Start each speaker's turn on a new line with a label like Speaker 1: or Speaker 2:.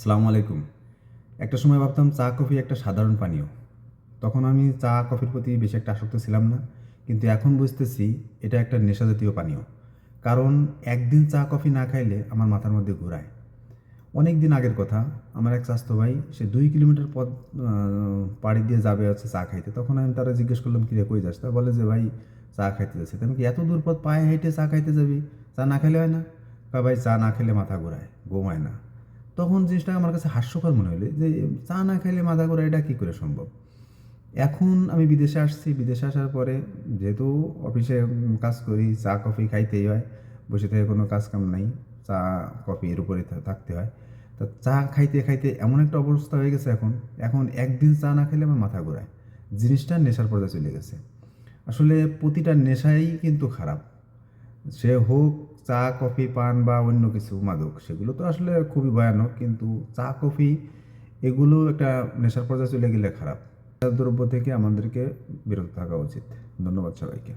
Speaker 1: সালামু আলাইকুম। একটা সময় ভাবতাম চা, কফি একটা সাধারণ পানীয়। তখন আমি চা, কফির প্রতি বেশি একটা আসক্ত ছিলাম না, কিন্তু এখন বুঝতেছি এটা একটা নেশাজাতীয় পানীয়। কারণ একদিন চা, কফি না খাইলে আমার মাথার মধ্যে ঘোরায়। অনেক দিন আগের কথা, আমার এক স্বাস্থ্য ভাই, সে দুই কিলোমিটার পথ পাড়ি দিয়ে যাবে হচ্ছে চা খাইতে। তখন আমি তারা জিজ্ঞেস করলাম, কিরে, কই যাস? তা বলে যে, ভাই, চা খাইতে যাচ্ছে। তুমি কি এত দূর পথ পায়ে হেঁটে চা খাইতে যাবি? চা না খেলে হয় না? ভাই, চা না খেলে মাথা ঘোরায়, ঘুমায় না। তখন জিনিসটা আমার কাছে হাস্যকর মনে হলো যে, চা না খাইলে মাথা ঘোরা এটা কী করে সম্ভব? এখন আমি বিদেশে আসছি, বিদেশে আসার পরে যেহেতু অফিসে কাজ করি, চা, কফি খাইতেই হয়, বসে থেকে কোনো কাজ কাম নাই, চা, কফি এর উপরে থাকতে হয়। তা চা খাইতে খাইতে এমন একটা অবস্থা হয়ে গেছে এখন এখন একদিন চা না খেলে আমার মাথা ঘোরায়। জিনিসটা নেশার পর্যায়ে চলে গেছে। আসলে প্রতিটা নেশাই কিন্তু খারাপ। সে হোক চা, কফি, পান বা অন্য কিছু মাদক, সেগুলো তো আসলে খুবই ভয়ানক, কিন্তু চা, কফি এগুলো একটা নেশার পর্যায়ে চলে গেলে খারাপ। দ্রব্য থেকে আমাদেরকে বিরত থাকা উচিত। ধন্যবাদ সবাইকে।